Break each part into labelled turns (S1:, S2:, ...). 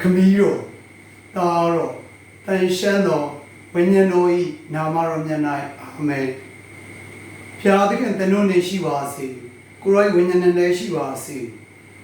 S1: ခမီးတော်တာတော်တန်ရှမ်းတော်ဝိညာဉ်တော်ဤနာမတော်မြတ်၌အာမင်ဖျားသခင်သင်တို့နေရှိပါစေကိုရောဝိညာဉ်နဲ့လည်းရှိပါစေ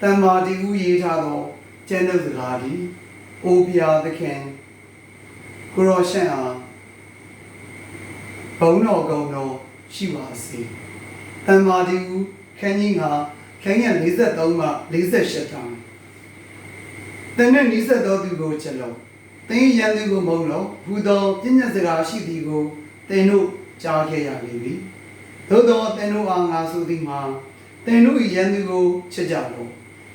S1: တမ္မာတိဥရေးထားသောကျမ်းတော်စကားသည်အိုဖျားသခင်ကိုရောရှမ်းအားဘုံတော်ကုံတော်ရှိပါစေတမ္မာတိဥခန်းကြီးကခန်းကြီး53မှ48တောင် တန်နဲ့နီးစပ်သောသူကိုချက်လို့သင်ရန်သူကိုမုံလို့ဘုသောပြည့်ညတ်စကားရှိသည်ကိုသင်တို့ကြားခဲ့ရလိမ့်မည်သို့သောသင်တို့အားငါဆိုသည်မှာသင်တို့၏ရန်သူကိုချက်ကြလို့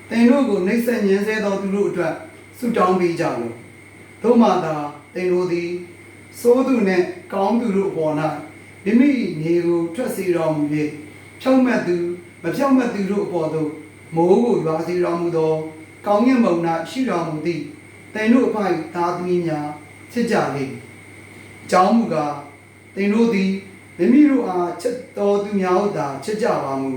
S1: သင်တို့ကိုနှိမ့်ဆက်ညှင်းဆဲသောသူတို့အတွက်ဆုတောင်းပေးကြလို့သို့မှသာသင်တို့သည်စိုးသူနှင့်ကောင်းသူတို့အပေါ်၌မိမိနေကိုထွက်စေတော်မူ၍ဖြောင့်မတ်သူမဖြောင့်မတ်သူတို့အပေါ်သို့မိုးကိုရွာစေတော်မူသော ကောင်းကင်ဘုံ၌ရှိတော်မူသည့်သင်တို့အဖိုက်သားသမီးများချစ်ကြလိမ့်မည်။ကြောင်းမူကားသင်တို့သည်မိမိတို့အားချစ်တော်သူများဟုသာချစ်ကြပါမူ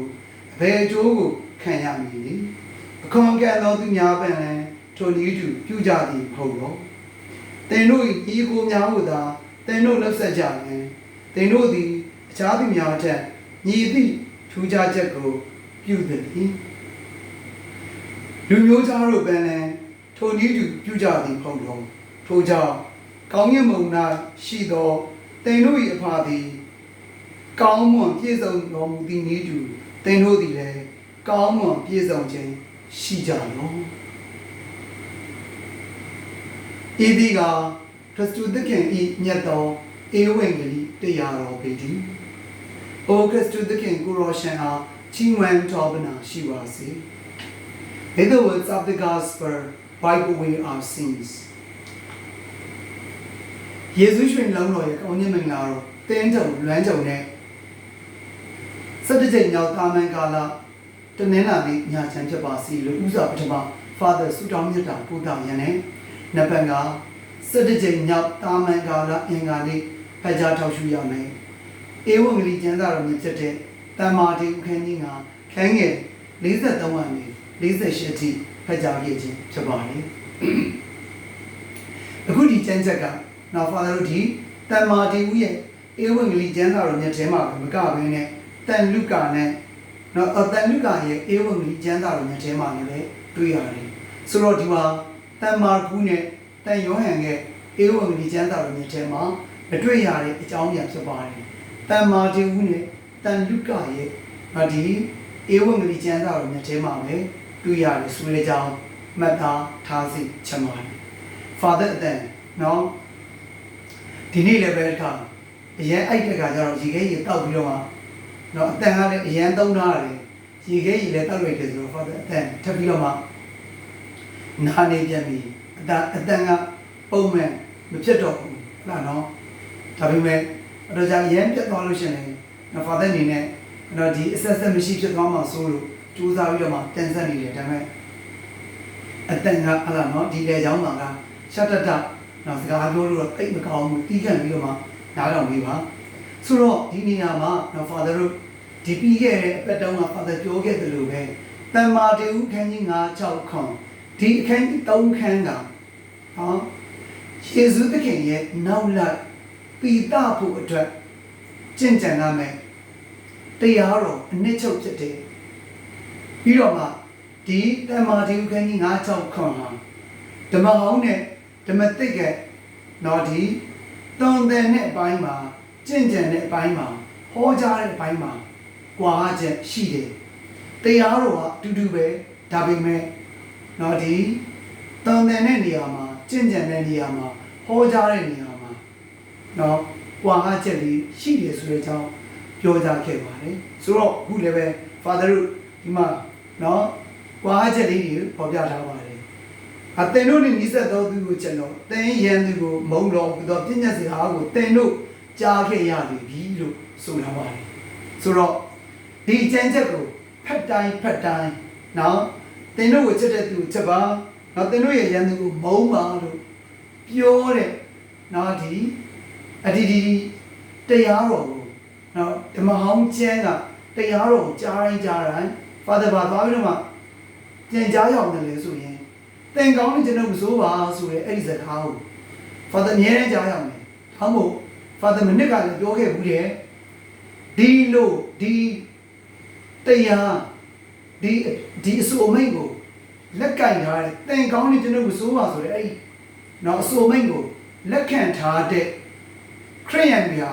S1: အဘယ်အကျိုးကိုခံရမည်နည်း။အခွန်ကဲ့သောသူများပင်လည်းထိုနည်းတူပြုကြသည်မဟုတ်တော့။သင်တို့၏ဤကိုများဟုသာသင်တို့လက်ဆက်ကြမယ်။သင်တို့သည်အခြားသူများထက်ညီသည့်ထူးခြားချက်ကိုပြုသည်။ လူမျိုးသားတို့ပင်လည်းထိုနည်းတူပြုကြသည်မဟုတ်တော့ထိုကြောင့်ကောင်းကင်ဘုံ၌ရှိသောတင်တို့၏အဖာသည်ကောင်းမွန်ပြည့်စုံတော်မူသည်နည်းတူတင်တို့သည်လည်းကောင်းမွန်ပြည့်စုံခြင်းရှိကြလောဤသည်ကခရစ်တုသခင်ဤမြတ်သောဧဝံဂေလိတရားတော်ပေတည်း။အိုခရစ်တုသခင်ကိုရောရှင်အားချီးမွမ်းတော်ဗနာရှိပါစေ။ May the words of the gospel wipe away our sins. ယေရှုရှင်လုံးတော်ရဲ့ကောင်းခြင်းမင်္ဂလာတော်တင်းတုံလွမ်းကြုံနဲ့စတကြိမ်မြောက်တာမန်ကာလတနင်္လာနေ့ညချမ်းဖြစ်ပါစီလို့ဥစွာပထမ Father ဆုတောင်းမြတ်တာပို့တာရန်နဲ့နပန်ကစတကြိမ်မြောက်တာမန်ကာလအင်္ဂါနေ့ဖတ်ကြားထောက်ရှုရမယ်။ဧဝံဂေလိကျမ်းစာတော်မြတ်ဖြစ်တဲ့တမ္မာတိအခန်းကြီးကခန်းငယ်53ဝန်းနေ 48ထိဖတ်ကြားခဲ့ခြင်းဖြစ်ပါတယ်။အခုဒီကျမ်းချက်ကနော် Father တို့ဒီတမ္မာတိဦးရဲ့ဧဝံဂေလိကျမ်းစာတော်မြတ်ထဲမှာမကဘဲနဲ့တန်လုကာနဲ့နော်အတန်လုကာရဲ့ဧဝံဂေလိကျမ်းစာတော်မြတ်ထဲမှာလည်းတွေ့ရတယ်။ဆိုတော့ဒီမှာတမ္မာကူးနဲ့တန်ယောဟန်ရဲ့ဧဝံဂေလိကျမ်းစာတော်မြတ်ထဲမှာမတွေ့ရတဲ့အကြောင်းအရာဖြစ်ပါတယ်။တမ္မာတိဦးနဲ့တန်လုကာရဲ့ဒီဧဝံဂေလိကျမ်းစာတော်မြတ်ထဲမှာပဲ တွေ့ရတယ်ဆိုတဲ့အကြောင်းမှတ်သားထားစေချင်ပါတယ်။ Father အတန်နော်ဒီနေ့လည်းပဲတခါအရင်အိုက်တဲ့ခါကျတော့ရေခဲရေတောက်ပြီးတော့မှနော်အတန်ကလည်းအရင်သုံးထားတယ်ရေခဲရေလည်းတောက်လိုက်တယ်ဆိုတော့ Father အတန်ထပ်ပြီးတော့မှနာနေပြန်ပြီအတန်အတန်ကပုံမှန်မဖြစ်တော့ဘူးဟုတ်လားနော်ဒါပေမဲ့အဲ့တော့じゃအရင်ပြတ်သွားလို့ရှိရင်နော် Father အနေနဲ့နော်ဒီအဆက်ဆက်မရှိဖြစ်သွားမှာစိုးလို့ စူးစမ်းပြီးတော့မှတန်ဆက်နေတယ်ဒါပေမဲ့အတန်ကဟလာနော်ဒီလေချောင်းမှာကရှတ်တတနော်စကားပြောလို့တော့တိတ်မကောင်းဘူးတီးခန့်ပြီးတော့မှနားတော်ပြီးပါဆိုတော့ဒီနေရာမှာနော် Father တို့ဒီပြီးခဲ့တဲ့အပတ်တုန်းက Father ပြောခဲ့တယ်လို့ပဲတမ္မာတေဥခန်းကြီး9 6ခွန်ဒီအခန်းကြီး3ခန်းကဟောယေရှုသခင်ရဲ့နောက်လိုက်ပိတဖို့အတွက်ကြင်ကြံရမယ်တရားတော်အနှစ်ချုပ်ဖြစ်တယ် ပြီးတော့မှဒီတမ္မာတေဥခန်းကြီး9 6ခွန်ဟာဓမ္မဟောင်းနဲ့ဓမ္မတိတ်ကနော်ဒီတုံတယ်နဲ့အပိုင်းမှာကြင်ကြံတဲ့အပိုင်းမှာဟောကြားတဲ့အပိုင်းမှာကွာချက်ရှိတယ်တရားတော်ကအတူတူပဲဒါပေမဲ့နော်ဒီတုံတယ်တဲ့နေရာမှာကြင်ကြံတဲ့နေရာမှာဟောကြားတဲ့နေရာမှာနော်ကွာချက်လေးရှိတယ်ဆိုတဲ့အကြောင်းပြောကြားခဲ့ပါတယ်ဆိုတော့အခုလည်းပဲ father တို့ဒီမှာ နော်ကွာချက်လေးတွေပေါ်ပြထားပါတယ်အသင်တို့နှင့်ဤဆက်သောသူကိုကျွန်တော်သင်ရန်သူကိုမုံတော်ဟူသောပြည့်ညတ်စကားကိုသင်တို့ကြားခဲ့ရပြီလို့ဆိုထားပါတယ်ဆိုတော့ဒီကျမ်းချက်ကိုဖတ်တိုင်းဖတ်တိုင်းနော်သင်တို့ကိုချက်တဲ့သူကိုချက်ပါနော်သင်တို့ရဲ့ရန်သူကိုမုံပါလို့ပြောတဲ့နော်ဒီအဒီဒီတရားတော်ကိုနော်ဓမ္မဟောင်းကျမ်းကတရားတော်ကိုကြားတိုင်းကြားတိုင်း Father ဘာသွားပြီးတော့မှပြန်ကြားရောက်တယ်လေဆိုရင်တသင်ကောင်းနေကျွန်တော်မစိုးပါဆိုရဲအဲ့ဒီစကားကို father အမြဲတမ်းကြားရမယ်။ဟုတ်မို့ father မနစ်ကလည်းပြောခဲ့ဘူးတဲ့ဒီလို့ဒီတရားဒီဒီအစိုးမိန်ကိုလက်ကင်ထားတယ်သင်ကောင်းနေကျွန်တော်မစိုးပါဆိုရဲအဲ့ဒီနော်အစိုးမိန်ကိုလက်ခံထားတဲ့ခရိယန်ပြာ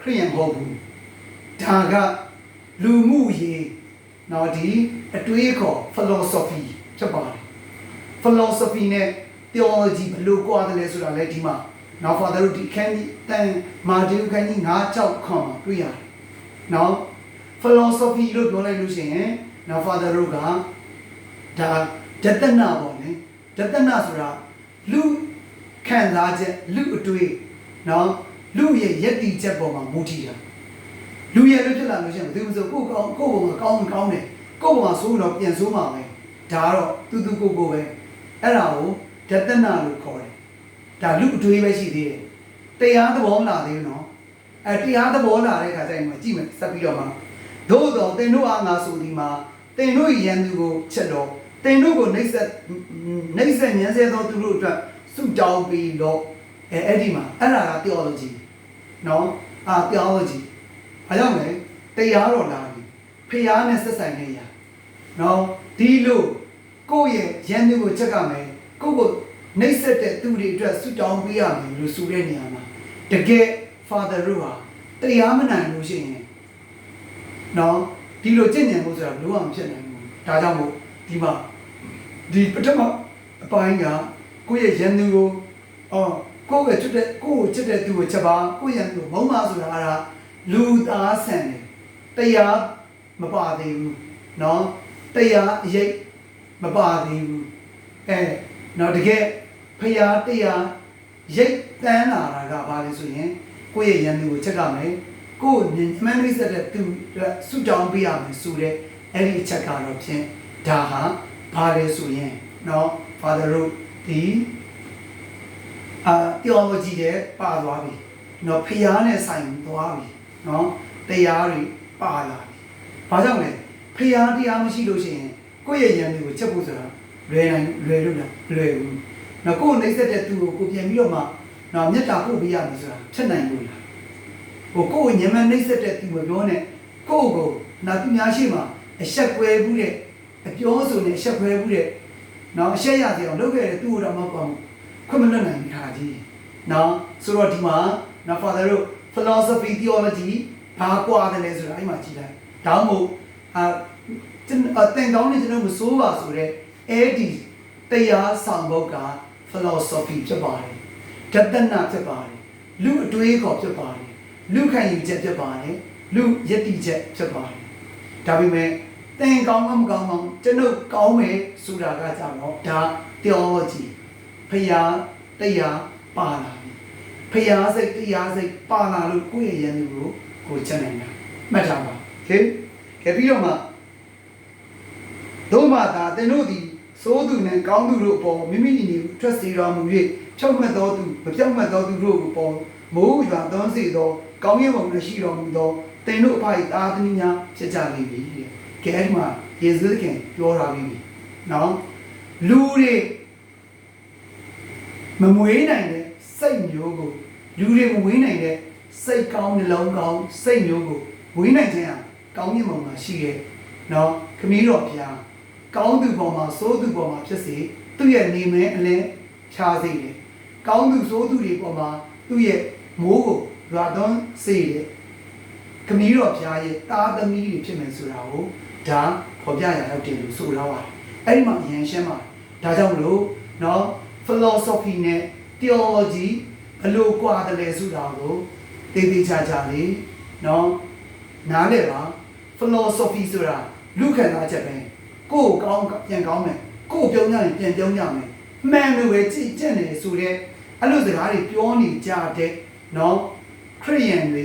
S1: ခရိယန်ဟုတ်ဘူးဒါကလူမှုရေး နော်ဒီအတွေးခေါ် philosophy ဖြစ်ပါတယ် philosophy နဲ့ theology ဘယ်လိုကွာတယ်လဲဆိုတာလည်းဒီမှာနောက် father တို့ဒီခန်းကြီးတန်မာတီခန်းကြီး9ကြောက်ခွန်မှာတွေ့ရတယ်။နောက် philosophy လို့ပြောလိုက်လို့ရှိရင်နောက် father တို့ကဒါဒတနာပေါ့လေဒတနာဆိုတာလူခံစားချက်လူအတွေ့နော်လူရဲ့ယက်တီချက်ပေါ်မှာမူတည်တာ လူရဲ့လို့ဖြစ်လာလို့ရှိရင်ဘယ်သူမှဆိုကိုယ်ကောင်းကိုယ်ပေါ်မှာကောင်းကောင်းတယ်ကိုယ်ပေါ်မှာဆိုးတော့ပြန်ဆိုးမှာပဲဒါကတော့တူတူကိုကိုပဲအဲ့ဒါကိုဒတနာလို့ခေါ်တယ်ဒါလူအတွေးပဲရှိသေးတယ်တရားသဘောမလာသေးဘူးနော်အဲတရားသဘောလာတဲ့ခါကျရင်မှကြည့်မယ်ဆက်ပြီးတော့မှသို့တော့သင်တို့အားငါဆိုဒီမှာသင်တို့ရန်သူကိုချက်တော့သင်တို့ကိုနှိမ့်ဆက်နှိမ့်ဆက်ညှင်းဆဲသောသူတို့အတွက်စုတောင်းပြီးတော့အဲအဲ့ဒီမှာအဲ့ဒါက theology နော်အာ theology ဘာကြောင့်လဲတရားတော်လာပြီဖျားနဲ့ဆက်ဆိုင်နေရနော်ဒီလိုကိုယ့်ရဲ့ရန်သူကိုချက်ကမယ်ကိုယ့်ကိုနှိပ်စက်တဲ့သူတွေအတွက်ဆုတောင်းပေးရမယ်လို့ဆိုတဲ့နေရာမှာတကယ် father တို့ဟာတရားမနိုင်လို့ရှိရင်နော်ဒီလိုကြင်ညံဖို့ဆိုတာဘယ်လိုမှမဖြစ်နိုင်ဘူးဒါကြောင့်မို့ဒီမှာဒီပထမအပိုင်းကကိုယ့်ရဲ့ရန်သူကိုအော်ကိုယ့်ရဲ့ချစ်တဲ့ကိုယ့်ကိုချစ်တဲ့သူကိုချက်ပါကိုယ့်ရန်သူကိုမုန်းပါဆိုတာက လူသားဆန်တယ်တရားမပါသေးဘူးနော်တရားအရေး မပါသေးဘူးအဲတော့တကယ်ဖရာတရားရိတ်တန်းလာတာကဘာလဲဆိုရင်ကိုယ့်ရဲ့ယန္တူကိုချက်ကမယ်ကိုယ်ညမှန်းနှိစက်တဲ့သူအတွက်ဆူတောင်းပေးရမယ်ဆိုတဲ့အဲ့ဒီအချက်ကတော့ဖြင့်ဒါဟာဘာလဲဆိုရင်เนาะ father တို့ဒီအာ theology ရဲ့ပါသွားပြီเนาะဖရာနဲ့ဆိုင်သွားပြီ နော်တရားတွေပါလာဘာကြောင့်လဲဖျားတရားမရှိလို့ရှိရင်ကိုယ့်ရဲ့ယံတွေကိုချက်ဖို့ဆိုတာလွယ်နိုင်လွယ်လို့လားလွယ်ဘူးနော်ကိုယ်နှိမ့်ဆက်တဲ့သူကိုကိုပြန်ပြီးတော့မှနော်မေတ္တာပို့ပေးရမယ်ဆိုတာချက်နိုင်လို့လားဟိုကိုယ်ညမနှိမ့်ဆက်တဲ့သူမပြောနဲ့ကိုယ့်ကိုနောက်သူများရှိမှအဆက်ကွဲမှုတဲ့အပြောဆိုနဲ့အဆက်ကွဲမှုတဲ့နော်အဆက်ရစီအောင်လုပ်ခဲ့တဲ့သူ့ကိုတော့မပေါ့ခွင့်မလွတ်နိုင်ဘူးခါကြီးနော်ဆိုတော့ဒီမှာနော် father တို့ philosophy theology ဘာကွာတယ်လဲဆိုတာအဲ့မှာကြည့်လိုက်။ဒါမှမဟုတ်အာကျွန်အသင်ကောင်းနေကျွန်တော်မစိုးပါဆိုတော့အဲ့ဒီတရားဆောင်ဘုတ်က philosophy ဖြစ်ပါတယ်တတနာဖြစ်ပါတယ်လူအတွေးခေါ်ဖြစ်ပါတယ်လူခံယူချက်ဖြစ်ပါတယ်လူယက်တီချက်ဖြစ်ပါတယ်ဒါပေမဲ့သင်ကောင်းမမကောင်းကောင်းကျွန်ုပ်ကောင်းမယ်ဆိုတာကကြတော့ဒါ theology ဖျားတရားပါလာပြီ ဖျားစိတ်တရားစိတ်ပါလာလို့ကိုယ့်ရဲ့ယဉ်ကိုကိုချက်နိုင်တာမှတ်ထားပါဟင်ကြပြီးတော့မှတို့မှသာသင်တို့သည်စိုးသူနှင့်ကောင်းသူတို့အပေါ်မိမိညီညီထွက်စေတော်မူ၍ဖြောက်မှတ်သောသူမဖြောက်မှတ်သောသူတို့အပေါ်မိုးရွာသွန်းစေသောကောင်းရပုံနဲ့ရှိတော်မူသောသင်တို့အဖိုက်သားသမီးများဖြစ်ကြလိမ့်မည်တဲ့။ကဲအဲ့ဒီမှာယေရှုသခင်ပြောထားပြီ။နော်လူတွေမမွေးနိုင်တဲ့စိတ်မျိုးကို လူတွေမမွေးနိုင်တဲ့စိတ်ကောင်းနှလုံးကောင်းစိတ်မျိုးကိုမွေးနိုင်ခြင်းဟာကောင်းမြတ်ပုံမှာရှိရဲ့။နော်ခမည်းတော်ဘုရားကောင်းသူပေါ်မှာစိုးသူပေါ်မှာဖြစ်စေသူ့ရဲ့နေမဲအလင်းချားစေတယ်။ကောင်းသူစိုးသူတွေပေါ်မှာသူ့ရဲ့မိုးကိုရွာသွန်းစေတယ်။ခမည်းတော်ဘုရားရဲ့တားသမီးတွေဖြစ်မယ်ဆိုတာကိုဒါဖော်ပြရရောက်တယ်လို့ဆိုထားပါတယ်။အဲ့ဒီမှာအရင်ရှင်းပါတယ်။ဒါကြောင့်မလို့နော် philosophy နဲ့ theology ဘယ်လိုကွာတယ်လဲဆိုတာကိုသိသိချာချာလေးနော်နားလည်ပါ philosophy ဆိုတာလူခံစားချက်ပဲကိုယ်ကောင်းပြန်ကောင်းမယ်ကိုယ်ပြောင်းကြရင်ပြန်ပြောင်းကြမယ်မှန်လို့ပဲကြည်ကျက်နေဆိုတဲ့အဲ့လိုစကားတွေပြောနေကြတဲ့နော်ခရိယန်တွေ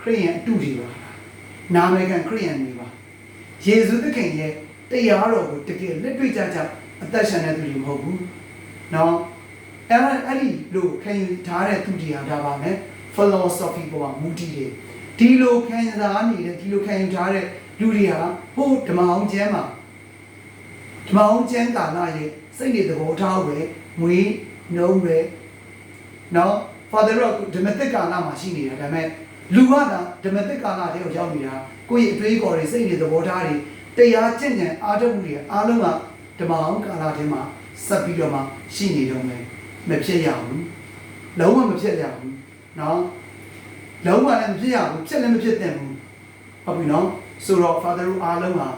S1: ခရိယန်အတူတွေပါနာမည်ခံခရိယန်တွေပါယေရှုသခင်ရဲ့တရားတော်ကိုတကယ်လက်တွေ့ကြကြအသက်ရှင်တဲ့သူတွေမဟုတ်ဘူးနော် အဲ့အဲ့ဒီလိုခံယူထားတဲ့သူတွေဟာဒါပါမယ် philosophy ပေါ်မှာမူတည်တယ်ဒီလိုခံစားနေတဲ့ဒီလိုခံယူထားတဲ့လူတွေဟာဟိုဓမ္မအောင်ကျမ်းမှာဓမ္မအောင်ကျမ်းကာလရဲ့စိတ်တွေသဘောထားပဲမွေးနှုံးပဲနော် father ကဓမ္မတိကာလမှာရှိနေတာဒါပေမဲ့လူကသာဓမ္မတိကာလတည်းကိုရောက်နေတာကိုယ့်ရဲ့အတွေးခေါ်တွေစိတ်တွေသဘောထားတွေတရားကျင့်ကြံအားထုတ်မှုတွေအားလုံးကဓမ္မအောင်ကာလထဲမှာဆက်ပြီးတော့မှရှိနေတော့မယ် မဖြစ်ရဘူးလုံးဝမဖြစ်ရဘူးနော်လုံးဝလည်းမဖြစ်ရဘူးဖြစ်လည်းမဖြစ်သင့်ဘူးဟုတ်ပြီနော်ဆိုတော့ father တို့အားလုံးဟာ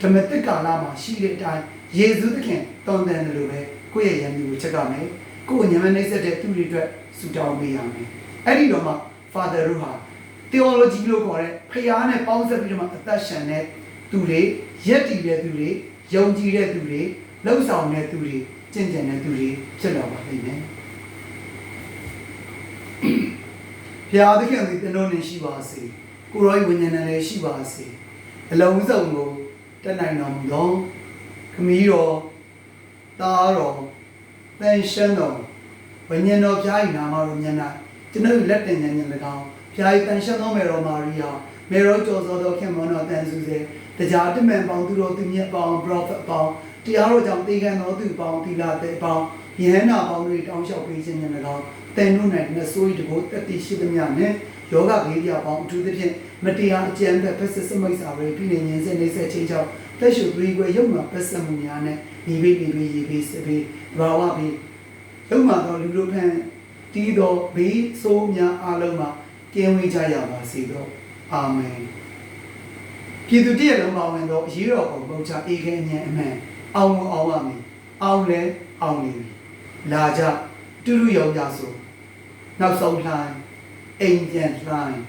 S1: ဓမ္မတိကာလမှာရှိတဲ့အတိုင်းယေရှုသခင်တောင်းတန်တယ်လို့ပဲကိုယ့်ရဲ့ယံသူကိုချက်ကမယ်ကိုယ့်ကိုညမနှိမ့်ဆက်တဲ့သူတွေအတွက်ဆုတောင်းပေးရမယ်အဲ့ဒီတော့မှ father တို့ဟာ theology လို့ခေါ်တဲ့ဖျားနဲ့ပေါင်းစပ်ပြီးတော့မှအသက်ရှင်တဲ့သူတွေရက်တည်တဲ့သူတွေယုံကြည်တဲ့သူတွေလှုပ်ဆောင်တဲ့သူတွေ ကျင့်ကြံတဲ့သူတွေဖြစ်လာပါလိမ့်မယ်ဖျားသခင်သည်တင်တော်နေရှိပါစေကိုရောဝိညာဉ်နဲ့လည်းရှိပါစေအလုံးစုံကိုတက်နိုင်တော်မူသောခမည်းတော်သားတော်တန်ရှင်းတော်ဝိညာဉ်တော်ဖျား၏နာမတော်ညနာကျွန်ုပ်လက်တင်ဉာဏ်ဉာဏ်၎င်းဖျား၏တန်ရှင်းသောမေတော်မာရိယာမေရောကျော်စောတော်ခင်မောတော်တန်စုစေတရားတမန်ပေါင်းသူတော်သူမြတ်ပေါင်း prophet ပေါင်း တရားတော်ကြောင့်တေခံတော်သူပေါင်းသီလာတဲ့ပေါင်းယဟန္တာပေါင်းတွေတောင်းလျှောက်ပေးခြင်းဉာဏ်၎င်းတင်တို့၌နှဆိုးဤတကိုတတိရှိသမျှနဲ့ယောဂဘေးပြပေါင်းအထူးသဖြင့်မတရားအကြံဖက်ဖက်စစ်စမိတ်စာတွေပြည်နေငင်းစင်နေဆက်ချင်းကြောင့်လက်ရှုသွေးကွယ်ရုပ်မှာပတ်စံမှုများနဲ့ဒီဘေးဒီဘေးရေဘေးစဘေးဘာဝဘေးရုပ်မှာတော့လူလူဖန်တီးတော်ဘေးဆိုးများအလုံးမှာကင်းဝေးကြရပါစေတော့အာမင်ပြည်သူတည်းလုံးပါဝင်တော့အရေးတော်ပုံပုံချအေခဲဉဏ်အမှန် အောင်မအောင်ပါမည်အောင်လဲအောင်နေပြီလာကြတူတူရောင်ကြဆိုနောက်ဆုံးလှိုင်းအိမ်ပြန်လှိုင်း